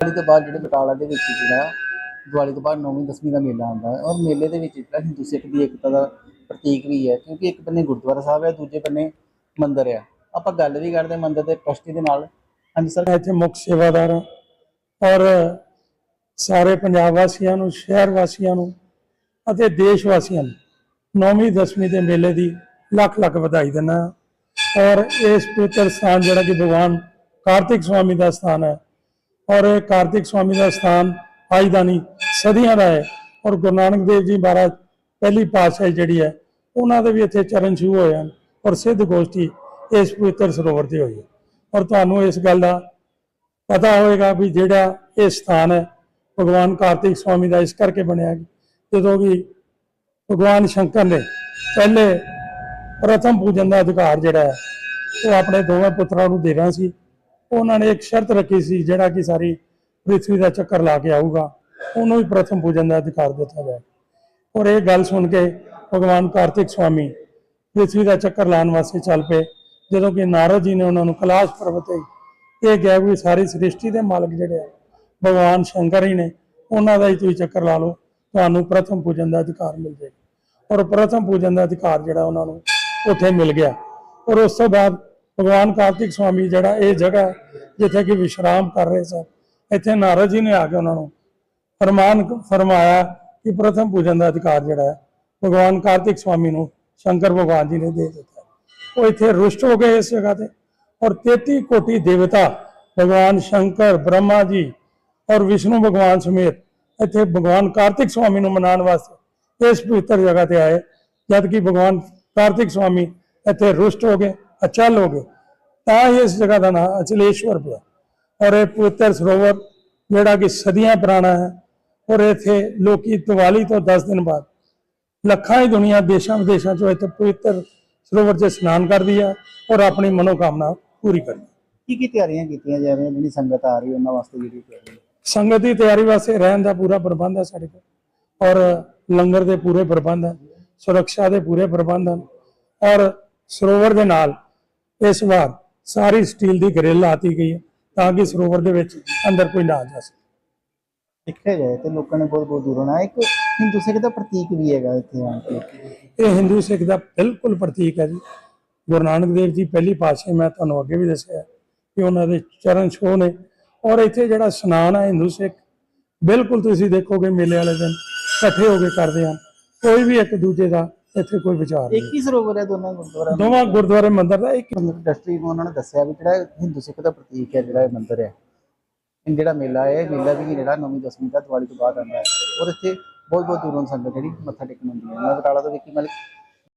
ਦੀਵਾਲੀ ਤੋਂ ਬਾਅਦ ਜਿਹੜੇ ਬਟਾਲਾ ਦੇ ਵਿੱਚ ਜਿਹੜਾ ਦੀਵਾਲੀ ਤੋਂ ਬਾਅਦ ਨੌਵੀਂ, ਦਸਵੀਂ ਦਾ ਮੇਲਾ ਆਉਂਦਾ ਹੈ, ਔਰ ਮੇਲੇ ਦੇ ਵਿੱਚ ਜਿਹੜਾ ਹਿੰਦੂ ਸਿੱਖ ਦੀ ਏਕਤਾ ਦਾ ਪ੍ਰਤੀਕ ਵੀ ਹੈ, ਕਿਉਂਕਿ ਇੱਕ ਬੰਨੇ ਗੁਰਦੁਆਰਾ ਸਾਹਿਬ ਹੈ, ਦੂਜੇ ਬੰਨੇ ਮੰਦਿਰ ਹੈ। ਆਪਾਂ ਗੱਲ ਵੀ ਕਰਦੇ ਹਾਂ ਮੰਦਿਰ ਦੇ ਟਰਸਟੀ ਦੇ ਨਾਲ। ਹਾਂਜੀ, ਸਰ। ਮੈਂ ਇੱਥੇ ਮੁੱਖ ਸੇਵਾਦਾਰ ਹਾਂ, ਔਰ ਸਾਰੇ ਪੰਜਾਬ ਵਾਸੀਆਂ ਨੂੰ, ਸ਼ਹਿਰ ਵਾਸੀਆਂ ਨੂੰ ਅਤੇ ਦੇਸ਼ ਵਾਸੀਆਂ ਨੂੰ ਨੌਵੀਂ, ਦਸਵੀਂ ਦੇ ਮੇਲੇ ਦੀ ਲੱਖ ਲੱਖ ਵਧਾਈ ਦਿੰਦਾ ਹਾਂ। ਔਰ ਇਸ ਪਵਿੱਤਰ ਸਥਾਨ ਜਿਹੜਾ ਕਿ ਭਗਵਾਨ ਕਾਰਤਿਕ ਸਵਾਮੀ ਦਾ ਸਥਾਨ ਹੈ ਔਰ ਇਹ ਕਾਰਤਿਕ ਸਵਾਮੀ ਦਾ ਸਥਾਨ ਅੱਜ ਸਦੀਆਂ ਦਾ ਹੈ ਔਰ ਗੁਰੂ ਨਾਨਕ ਦੇਵ ਜੀ ਮਹਾਰਾਜ ਪਹਿਲੀ ਪਾਤਸ਼ਾਹੀ ਜਿਹੜੀ ਹੈ, ਉਹਨਾਂ ਦੇ ਵੀ ਇੱਥੇ ਚਰਨ ਛੂਹ ਹੋਏ ਹਨ ਔਰ ਸਿੱਧ ਗੋਸ਼ਟੀ ਇਸ ਪਵਿੱਤਰ ਸਰੋਵਰ ਤੇ ਹੋਈ ਹੈ। ਔਰ ਤੁਹਾਨੂੰ ਇਸ ਗੱਲ ਦਾ ਪਤਾ ਹੋਵੇਗਾ ਵੀ ਜਿਹੜਾ ਇਹ ਸਥਾਨ ਹੈ, ਭਗਵਾਨ ਕਾਰਤਿਕ ਸਵਾਮੀ ਦਾ ਇਸ ਕਰਕੇ ਬਣਿਆ ਜਦੋਂ ਵੀ ਭਗਵਾਨ ਸ਼ੰਕਰ ਨੇ ਪਹਿਲੇ ਪ੍ਰਥਮ ਪੂਜਨ ਦਾ ਅਧਿਕਾਰ ਜਿਹੜਾ ਹੈ, ਉਹ ਆਪਣੇ ਦੋਵੇਂ ਪੁੱਤਰਾਂ ਨੂੰ ਦੇਣਾ ਸੀ। ਉਹਨਾਂ ਨੇ ਇੱਕ ਸ਼ਰਤ ਰੱਖੀ ਸੀ, ਜਿਹੜਾ ਕਿ ਸਾਰੀ ਪ੍ਰਿਥਵੀ ਦਾ ਚੱਕਰ ਲਾ ਕੇ ਆਊਗਾ, ਉਹਨੂੰ ਹੀ ਪ੍ਰਥਮ ਪੂਜਨ ਦਾ ਅਧਿਕਾਰ ਦਿੱਤਾ ਜਾਏ। ਔਰ ਇਹ ਗੱਲ ਸੁਣ ਕੇ ਭਗਵਾਨ ਕਾਰਤਿਕ ਸਵਾਮੀ ਪ੍ਰਿਥਵੀ ਦਾ ਚੱਕਰ ਲਾਉਣ ਵਾਸਤੇ ਚੱਲ ਪਏ, ਜਦੋਂ ਕਿ ਨਾਰਦ ਜੀ ਨੇ ਉਹਨਾਂ ਨੂੰ ਕੈਲਾਸ਼ ਪਰਬਤ ਤੇ ਇਹ ਕਿਹਾ ਵੀ ਸਾਰੀ ਸ੍ਰਿਸ਼ਟੀ ਦੇ ਮਾਲਕ ਜਿਹੜੇ ਆ, ਭਗਵਾਨ ਸ਼ੰਕਰ ਹੀ ਨੇ ਉਹਨਾਂ ਦਾ ਹੀ ਤੁਸੀਂ ਚੱਕਰ ਲਾ ਲਓ, ਤੁਹਾਨੂੰ ਪ੍ਰਥਮ ਪੂਜਨ ਦਾ ਅਧਿਕਾਰ ਮਿਲ ਜਾਏਗਾ। ਔਰ ਪ੍ਰਥਮ ਪੂਜਨ ਦਾ ਅਧਿਕਾਰ ਜਿਹੜਾ ਉਹਨਾਂ ਨੂੰ ਉੱਥੇ ਮਿਲ ਗਿਆ। ਔਰ ਉਸ ਤੋਂ ਬਾਅਦ ਭਗਵਾਨ ਕਾਰਤਿਕ ਸਵਾਮੀ ਜਿਹੜਾ ਇਹ ਜਗ੍ਹਾ ਜਿੱਥੇ ਕਿ ਵਿਸ਼ਰਾਮ ਕਰ ਰਹੇ ਸਨ। ਇੱਥੇ ਨਾਰਦ ਜੀ ਨੇ ਆ ਕੇ ਉਹਨਾਂ ਨੂੰ ਫਰਮਾਨ ਫਰਮਾਇਆ ਕਿ ਪ੍ਰਥਮ ਪੂਜਨ ਦਾ ਅਧਿਕਾਰ ਜਿਹੜਾ ਹੈ, ਭਗਵਾਨ ਕਾਰਤਿਕ ਸਵਾਮੀ ਨੂੰ ਸ਼ੰਕਰ ਭਗਵਾਨ ਜੀ ਨੇ ਦੇ ਦਿੱਤਾ ਉਹ ਇੱਥੇ ਰੁਸ਼ਟ ਹੋ ਗਏ ਇਸ ਜਗ੍ਹਾ ਤੇ ਔਰ 33 ਕੋਟੀ ਦੇਵਤਾ ਭਗਵਾਨ ਸ਼ੰਕਰ, ਬ੍ਰਹਮਾ ਜੀ ਔਰ ਵਿਸ਼ਨੂੰ ਭਗਵਾਨ ਸਮੇਤ ਇੱਥੇ ਭਗਵਾਨ ਕਾਰਤਿਕ ਸਵਾਮੀ ਨੂੰ ਮਨਾਉਣ ਵਾਸਤੇ ਇਸ ਪਵਿੱਤਰ ਜਗ੍ਹਾ ਤੇ ਆਏ। ਜਦ ਕਿ ਭਗਵਾਨ ਕਾਰਤਿਕ ਸਵਾਮੀ ਇੱਥੇ ਰੁਸ਼ਟ ਹੋ ਗਏ। ਅਚਲ ਹੋ। ਗਏ ਤਾਂ ਹੀ ਇਸ ਜਗ੍ਹਾ ਦਾ ਨਾਮ ਅਚਲੇਸ਼ਵਰ ਪਿਆ। ਔਰ ਇਹ ਪਵਿੱਤਰ ਸਰੋਵਰ ਜਿਹੜਾ ਕਿ ਸਦੀਆਂ ਪੁਰਾਣਾ ਹੈ ਔਰ ਇੱਥੇ ਲੋਕੀ ਦੀਵਾਲੀ ਤੋਂ 10 ਦਿਨ ਬਾਅਦ ਲੱਖਾਂ ਹੀ ਦੁਨੀਆ ਦੇਸ਼ਾਂ ਵਿਦੇਸ਼ਾਂ ਚੋਂ ਇੱਥੇ ਪਵਿੱਤਰ ਸਰੋਵਰ 'ਚ ਇਸ਼ਨਾਨ ਕਰਦੀ ਹੈ ਔਰ ਆਪਣੀ ਮਨੋਕਾਮਨਾ ਪੂਰੀ ਕਰਦੀ ਹੈ ਕੀ ਕੀ ਤਿਆਰੀਆਂ ਕੀਤੀਆਂ ਜਾ ਰਹੀਆਂ? ਜਿਹੜੀ ਸੰਗਤ ਆ ਰਹੀ ਹੈ ਉਹਨਾਂ ਵਾਸਤੇ ਜਿਹੜੀ ਤਿਆਰੀ ਹੈ? ਸੰਗਤ ਦੀ ਤਿਆਰੀ ਵਾਸਤੇ ਰਹਿਣ ਦਾ ਪੂਰਾ ਪ੍ਰਬੰਧ ਹੈ ਸਾਡੇ ਕੋਲ। ਔਰ ਲੰਗਰ ਦੇ ਪੂਰੇ ਪ੍ਰਬੰਧ ਹਨ ਸੁਰੱਖਿਆ ਦੇ ਪੂਰੇ ਪ੍ਰਬੰਧ ਹਨ ਔਰ ਸਰੋਵਰ ਦੇ ਨਾਲ ਇਸ ਵਾਰ ਸਾਰੀ ਸਟੀਲ ਦੀ ਗ੍ਰਿਲ ਲਾਤੀ ਗਈ ਹੈ ਤਾਂ ਕਿ ਸਰੋਵਰ ਦੇ ਵਿੱਚ ਅੰਦਰ ਕੋਈ ਨਾ ਜਾ ਸਕੇ। ਦੇਖਿਆ ਜਾਏ ਤੇ ਲੋਕਾਂ ਨੇ ਬਹੁਤ ਬਹੁਤ ਦੂਰੋਂ ਆਏ ਇੱਕ ਹਿੰਦੂ ਸਿੱਖ ਦਾ ਪ੍ਰਤੀਕ ਵੀ ਹੈਗਾ ਇੱਥੇ ਆਣ ਕੇ ਇਹ ਹਿੰਦੂ ਸਿੱਖ ਦਾ ਬਿਲਕੁਲ ਪ੍ਰਤੀਕ ਹੈ ਜੀ। ਗੁਰੂ ਨਾਨਕ ਦੇਵ ਜੀ ਪਹਿਲੀ ਪਾਤਸ਼ਾਹ ਮੈਂ ਤੁਹਾਨੂੰ ਅੱਗੇ ਵੀ ਦੱਸਿਆ ਕਿ ਉਹਨਾਂ ਦੇ ਚਰਨ ਛੋਹ ਨੇ। ਔਰ ਇੱਥੇ ਜਿਹੜਾ ਇਸ਼ਨਾਨ ਹੈ ਹਿੰਦੂ ਸਿੱਖ ਬਿਲਕੁਲ ਤੁਸੀਂ ਦੇਖੋਗੇ ਮੇਲੇ ਵਾਲੇ ਦਿਨ ਇਕੱਠੇ ਹੋ ਕੇ ਕਰਦੇ ਹਨ। ਕੋਈ ਵੀ ਇੱਕ ਦੂਜੇ ਦਾ ਇੱਥੇ ਕੋਈ ਵਿਚਾਰ ਇੱਕ ਨਹੀਂ। ਹੀ ਸਰੋਵਰ ਹੈ ਦੋਨਾਂ ਗੁਰਦੁਆਰਾ ਦੋਵਾਂ ਗੁਰਦੁਆਰੇ ਮੰਦਿਰ ਦਾ ਇੱਕ ਇੰਡਸਟਰੀ ਨੂੰ ਉਹਨਾਂ ਨੇ ਦੱਸਿਆ ਵੀ ਜਿਹੜਾ ਹਿੰਦੂ ਸਿੱਖ ਦਾ ਪ੍ਰਤੀਕ ਹੈ ਜਿਹੜਾ ਇਹ ਮੰਦਿਰ ਹੈ। ਇਹ ਜਿਹੜਾ ਮੇਲਾ ਹੈ ਇਹ ਮੇਲਾ ਵੀ ਜਿਹੜਾ ਨੌਵੀਂ ਦਸਵੀਂ ਦਾ ਦੀਵਾਲੀ ਤੋਂ ਬਾਅਦ ਆਉਂਦਾ ਹੈ। ਔਰ ਇੱਥੇ ਬਹੁਤ ਬਹੁਤ ਦੂਰੋਂ ਸੰਗਤ ਜਿਹੜੀ ਮੱਥਾ ਟੇਕਣ ਆਉਂਦੀ ਹੈ। ਮੈਂ ਬਟਾਲਾ ਤੋਂ ਵਿੱਕੀ ਮਲਿਕ